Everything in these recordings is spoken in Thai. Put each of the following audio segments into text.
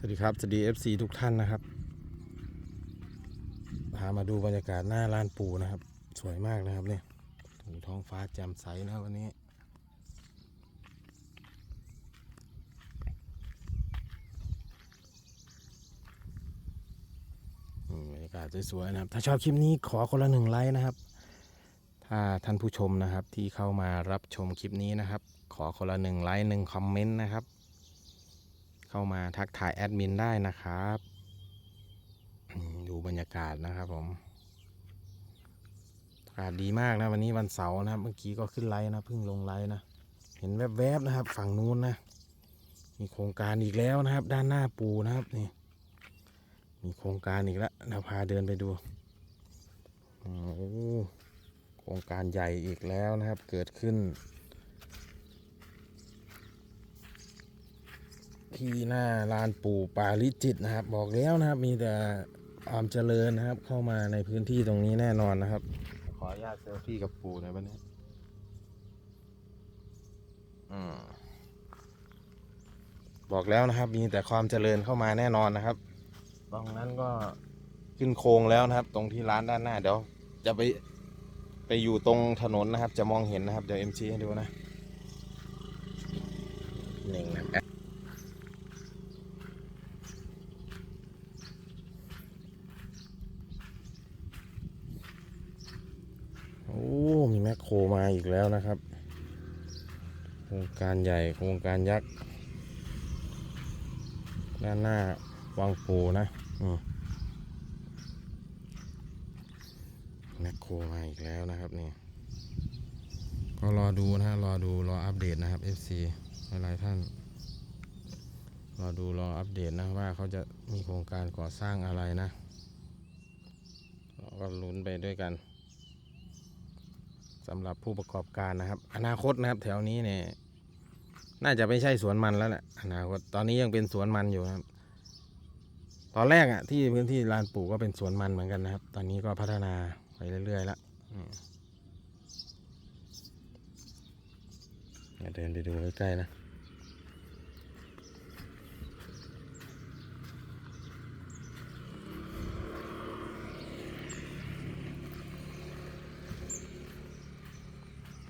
สวัสดีครับสวัสดี FC ทุกท่านนะครับพามาดูบรรยากาศหน้าลานปูนะครับ สวยมากนะครับเนี่ยโอ้โหท้องฟ้าแจ่มใสนะครับวันนี้บรรยากาศสวยๆนะครับ ถ้าชอบคลิปนี้ขอคนละหนึ่งไลค์นะครับ ถ้าท่านผู้ชมนะครับที่เข้ามารับชมคลิปนี้นะครับ ขอคนละหนึ่งไลค์หนึ่งคอมเมนต์นะครับ เข้ามาทักทายแอดมินได้นะครับอืมดูบรรยากาศนะครับผมอากาศดีมากนะวันนี้วันเสาร์นะครับ เมื่อกี้ก็ขึ้นไลน์นะเพิ่งลงไลน์นะ เห็นแวบๆนะครับ ฝั่งนู้นนะ มีโครงการอีกแล้วนะครับ ด้านหน้าปูนะครับนี่ มีโครงการอีกแล้วเราพาเดินไปดูโอ้โหโครงการใหญ่อีกแล้วนะครับ เกิดขึ้น ที่หน้าลานปู่ปาลิจิตนะครับ บอกแล้วนะครับมีแต่ความเจริญนะครับ เข้ามาในพื้นที่ตรงนี้แน่นอนนะครับ ขออนุญาตเซลฟี่กับปู่หน่อยวันนี้อืมบอกแล้วนะครับ มีแต่ความเจริญเข้ามาแน่นอนนะครับ ตรงนั้นก็ขึ้นโครงแล้วนะครับ ตรงที่ร้านด้านหน้าเดี๋ยวจะไปไปอยู่ตรงถนนนะครับ จะมองเห็นนะครับ เดี๋ยวเอ็มซีให้ดูนะหนึ่งนะครับโอ้มีแมคโครมา อีกแล้วนะครับ โครงการใหญ่โครงการยักษ์ด้านหน้าวังปูนะแมคโครมาอีกแล้วนะครับนี่ ก็รอดูนะฮะรอดูรออัปเดตนะครับ FC หลายๆท่านรอดูรออัปเดตนะว่าเขาจะมีโครงการก่อสร้างอะไรนะเราก็ลุ้นไปด้วยกัน สำหรับผู้ประกอบการนะครับ อนาคตนะครับแถวนี้เนี่ยน่าจะไม่ใช่สวนมันแล้วแหละอนาคตตอนนี้ยังเป็นสวนมันอยู่นะครับ ตอนแรกอะที่พื้นที่ลานปลูกก็เป็นสวนมันเหมือนกันนะครับ ตอนนี้ก็พัฒนาไปเรื่อยๆแล้วเดี๋ยวเดินไปดูใกล้ๆนะ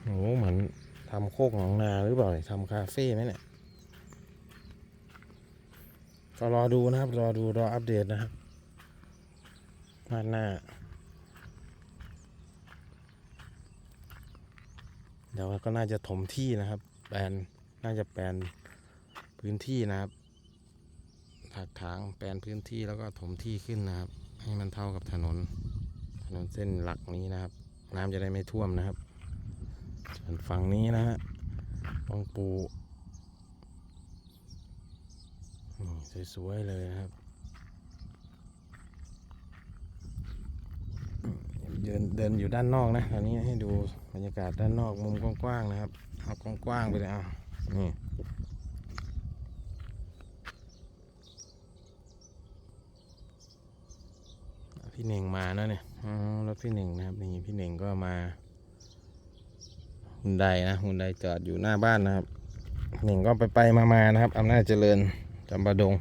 โอ้โหเหมือนทำโคกหนองนาหรือเปล่าทำคาเฟ่ไหมเนี่ย ก็รอดูนะครับ รอดูรออัปเดตนะครับด้าหน้า เดี๋ยวก็น่าจะถมที่นะครับ แปลนน่าจะแปลนพื้นที่นะครับถักถางแปลนพื้นที่แล้วก็ถมที่ขึ้นนะครับ ให้มันเท่ากับถนน ถนนเส้นหลักนี้นะครับ น้ำจะได้ไม่ท่วมนะครับ ส่วนฝั่งนี้นะฮะวังปูนี่สวยๆเลยนะครับ เดินเดินอยู่ด้านนอกนะตอนนี้ให้ดูบรรยากาศด้านนอกมุมกว้างๆนะครับ เอากว้างๆไปเลยอะนี่พี่เน่งมาแล้วเนี่ยรถพี่เน่งนะครับนี่พี่เน่งก็มา หุ่นใดนะหุ่นใดจอดอยู่หน้าบ้านนะครับหนึ่งก็ไปไปมามานะครับอำนาจเจริญจำปาดง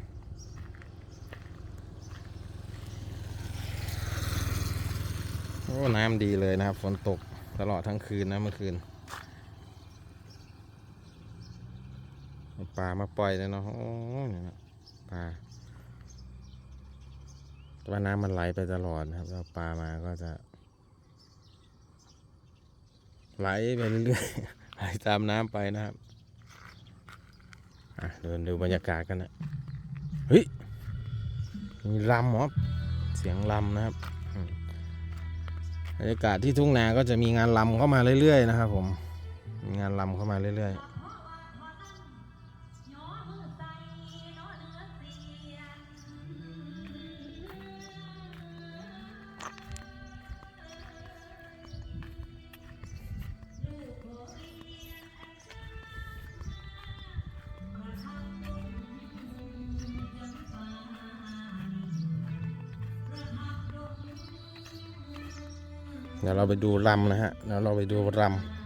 โอ้น้ำดีเลยนะครับฝนตกตลอดทั้งคืนนะเมื่อคืนปลามาปล่อยเลยเนาะโอ้ยปลาแต่ว่าน้ำมันไหลไปตลอดนะครับแล้วปลามาก็จะ ไหลไปเรื่อยๆไหลตามน้ำไปนะครับอะเดินดูบรรยากาศกันนะเฮ้ยมีลำเหรอเสียงลำนะครับอืมบรรยากาศที่ทุ่งนาก็จะมีงานลำเข้ามาเรื่อยๆนะครับ ผมมีงานลำเข้ามาเรื่อยๆ เดี๋ยวเราไปดูลำนะฮะเดี๋ยวเราไปดูลำ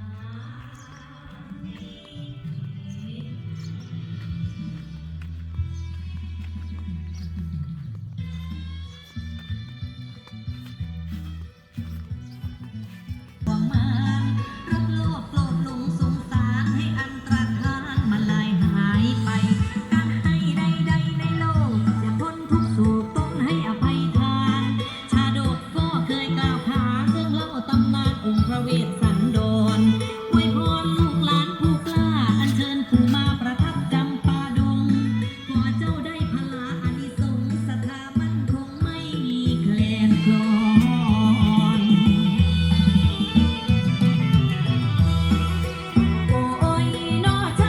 ระเวทสันดรอวยพรลูกหลานผู้กล้า อัญเชิญผู้มาประทับจำปาดง ขอเจ้าได้พลาอานิสงส์สถามันคงไม่มีแคลนคลอนโอ้ยนอใจ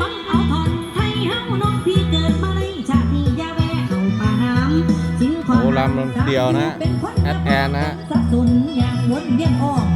ฟังเอาผ่อนไทยเฮาน้องพี่เกิดมาในชาติยาแวะเอาปาน้ำ โอ้ลำลำเดียวนะแอดแอนะสนอย่างวนเวียนออม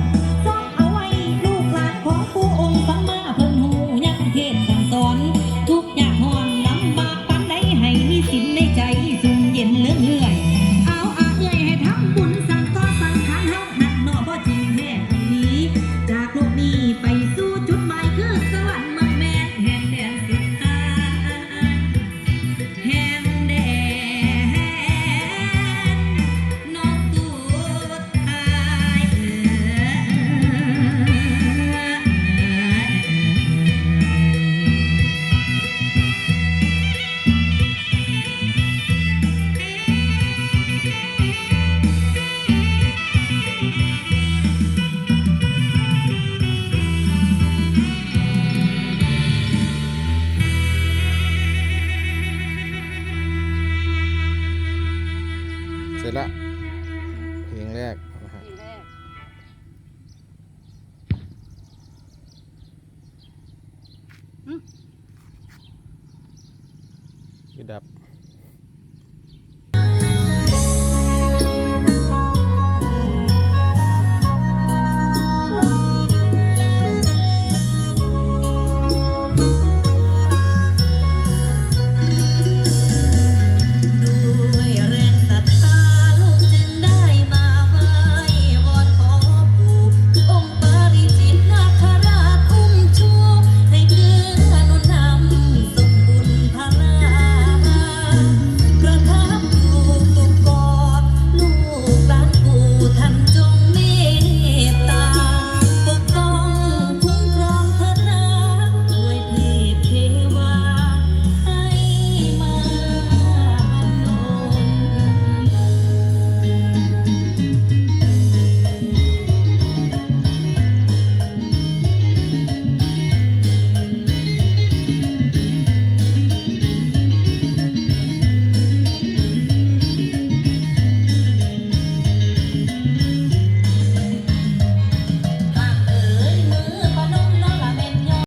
tidak